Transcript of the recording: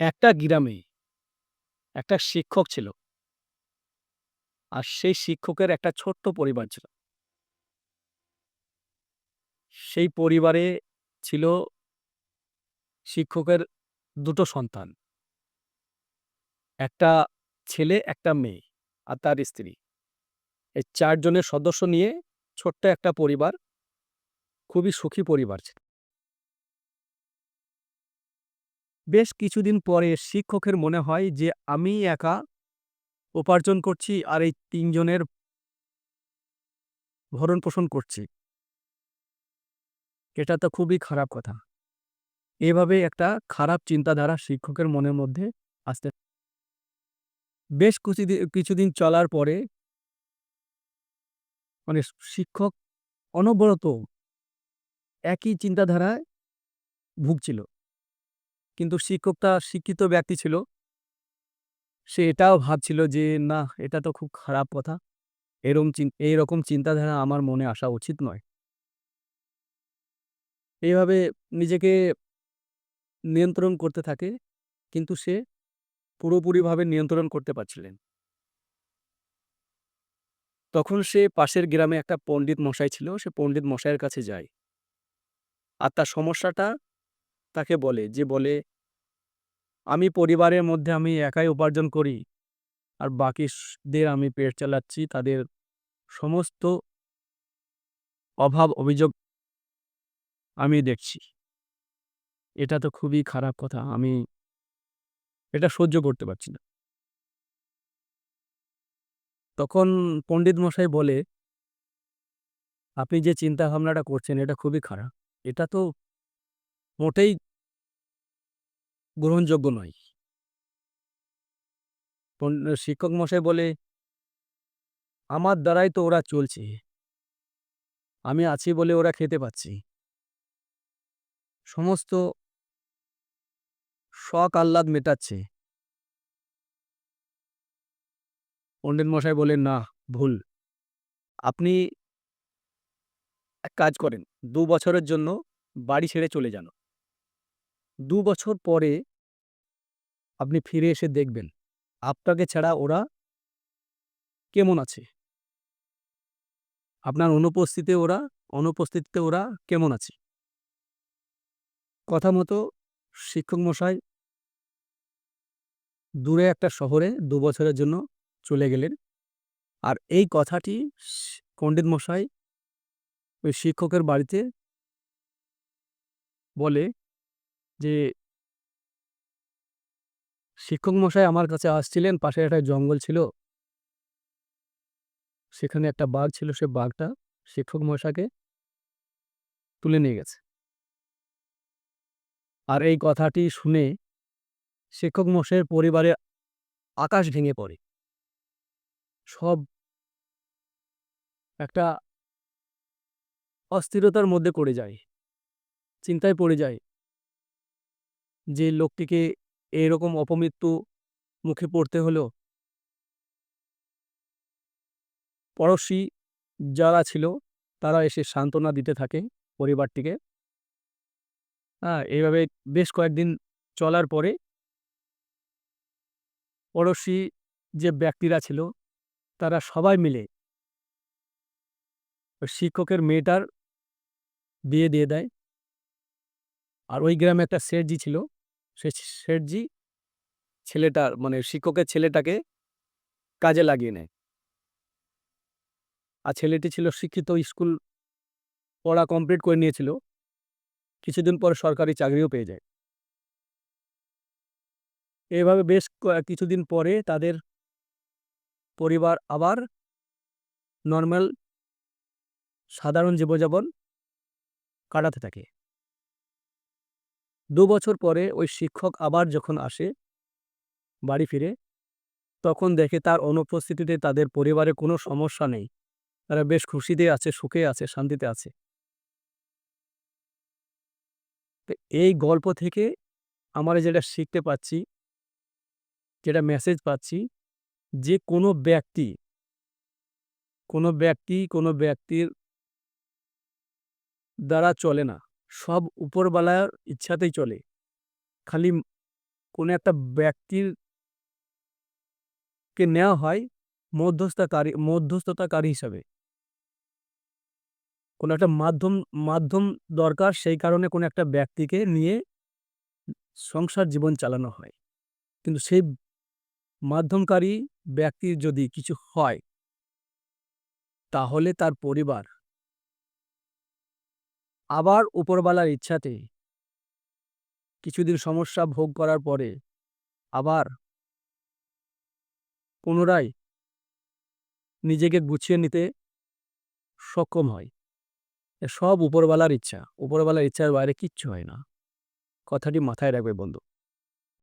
একটা গ্রামে একটা শিক্ষক ছিল। আর সেই শিক্ষকের একটা ছোট্ট পরিবার ছিল। সেই পরিবারে ছিল শিক্ষকের দুটো সন্তান। একটা ছেলে, একটা মেয়ে আর তার স্ত্রী। এই চারজনের সদস্য নিয়ে ছোট্ট একটা পরিবার। খুবই সুখী পরিবার ছিল। বেশ কিছুদিন পরে শিক্ষকের মনে হয় যে, আমি একা উপার্জন করছি আর এই ৩ জনের ভরণ-পোষণ করছি। এটা তো খুবই খারাপ কথা। এভাবে একটা খারাপ চিন্তাধারা শিক্ষকের মনের মধ্যে আসতে বেশ কুচিদি কিছুদিন চলার পরে মানে শিক্ষক অনবরত একই চিন্তাধারায় ভুগছিল। কিন্তু শিক্ষকটা শিক্ষিত ব্যক্তি ছিল। সে এটাও ভাবছিল যে, "না, এটা তো খুব খারাপ কথা। এরম এইরকম চিন্তাধারা আমার মনে আসা উচিত নয়।" এইভাবে নিজেকে নিয়ন্ত্রণ করতে থাকে। কিন্তু সে পুরোপুরিভাবে নিয়ন্ত্রণ করতে পারছিলেন। তখন সে পাশের গ্রামে একটা পণ্ডিত মশাই ছিল। সে পণ্ডিত মশাইয়ের কাছে যায়। আর তার সমস্যাটা তাকে বলে যে বলে, "আমি পরিবারের মধ্যে আমি একাই উপার্জন করি। আর বাকি স দের আমি পেট চালাচ্ছি। তাদের সমস্ত অভাব অভিযোগ আমি দেখছি। এটা তো খুবই খারাপ কথা। আমি এটা সহ্য করতে পারছি না।" তখন পণ্ডিত মশাই বলে "আপনি যে চিন্তা ভাবনাটা করছেন এটা খুবই খারাপ। এটা তো মোটেই গ্রহণযোগ্য নয়।" শিক্ষক মশাই বলে "আমার দ্বারাই তো ওরা চলছে। আমি আছি বলে ওরা খেতে পাচ্ছি সমস্ত শখ আহ্লাদ মেটাচ্ছে।" পণ্ডিত মশাই বললেন, "না, ভুল। আপনি এক কাজ করেন, দু বছরের জন্য বাড়ি ছেড়ে চলে যান। ২ বছর পরে আপনি ফিরে এসে দেখবেন, আপনাকে ছাড়া ওরা কেমন আছে? আপনার অনুপস্থিতিতে ওরা অনুপস্থিতিতে ওরা কেমন আছে?" কথা মতো শিক্ষক মশাই দূরে একটা শহরে দু বছরের জন্য চলে গেলেন। আর এই কথাটি পণ্ডিত মশাই ওই শিক্ষকের বাড়িতে বলে যে "শিক্ষক মশাই আমার কাছে আসছিলেন, পাশে একটা জঙ্গল ছিল" "সেখানে একটা বাঘ ছিল, সে বাঘটা শিক্ষক মশাইকে" "তুলে নিয়ে গেছে।" আর এই কথাটি শুনে শিক্ষক মশাইয়ের পরিবারে আকাশ ভেঙে পড়ে। সব একটা অস্থিরতার মধ্যে পড়ে যায়। চিন্তায় পড়ে যায়। যে লোকটিকে এরকম অপমৃত্যু মুখে পড়তে হলো। পড়োশি যারা ছিল, তারা এসে সান্ত্বনা দিতে থাকে পরিবারটিকে। হ্যাঁ এইভাবে বেশ কয়েকদিন চলার পরে পড়োশি যে ব্যক্তিরা ছিল, তারা সবাই মিলে শিক্ষকের মেয়েটার বিয়ে দিয়ে দেয়। আর ওই গ্রামে একটা শেঠজি ছিল। সে শেঠজি ছেলেটার মানে শিক্ষকের ছেলেটাকে কাজে লাগিয়ে নেয়। আর ছেলেটি ছিল শিক্ষিত, স্কুল পড়া কমপ্লিট করে নিয়েছিল। কিছুদিন পরে সরকারি চাকরিও পেয়ে যায়। এভাবে বেশ কিছুদিন পরে তাদের পরিবার আবার নর্মাল সাধারণ জীবনযাপন কাটাতে থাকে। ২ বছর পরে ওই শিক্ষক আবার যখন আসে বাড়ি ফিরে, তখন দেখে তার অনুপস্থিতিতে তাদের পরিবারে কোনো সমস্যা নেই। তারা বেশ খুশিতে আছে, সুখে আছে, শান্তিতে আছে। এই গল্প থেকে আমরা যেটা শিখতে পাচ্ছি যেটা মেসেজ পাচ্ছি যে কোনো ব্যক্তি কোনো ব্যক্তি কোনো ব্যক্তির দ্বারা চলে না। সব উপরওয়ালার ইচ্ছাতেই চলে। খালি কোনো একটা ব্যক্তির কে নেওয়া হয় মধ্যস্থতাকারী মধ্যস্থতাকারী হিসাবে কোনো একটা মাধ্যম মাধ্যম দরকার সেই কারণে কোনো একটা ব্যক্তিকে নিয়ে সংসার জীবন চালানো হয় কিন্তু সেই মাধ্যমকারী ব্যক্তির যদি কিছু হয়, তাহলে তার পরিবার আবার উপরবালার ইচ্ছাতে। কিছুদিন সমস্যা ভোগ করার পরে আবার পুনরায় নিজেকে গুছিয়ে নিতে সক্ষম হয়। সব উপরবালার ইচ্ছা। উপরবালার ইচ্ছার বাইরে কিচ্ছু হয় না। কথাটি মাথায় রাখবে বন্ধু।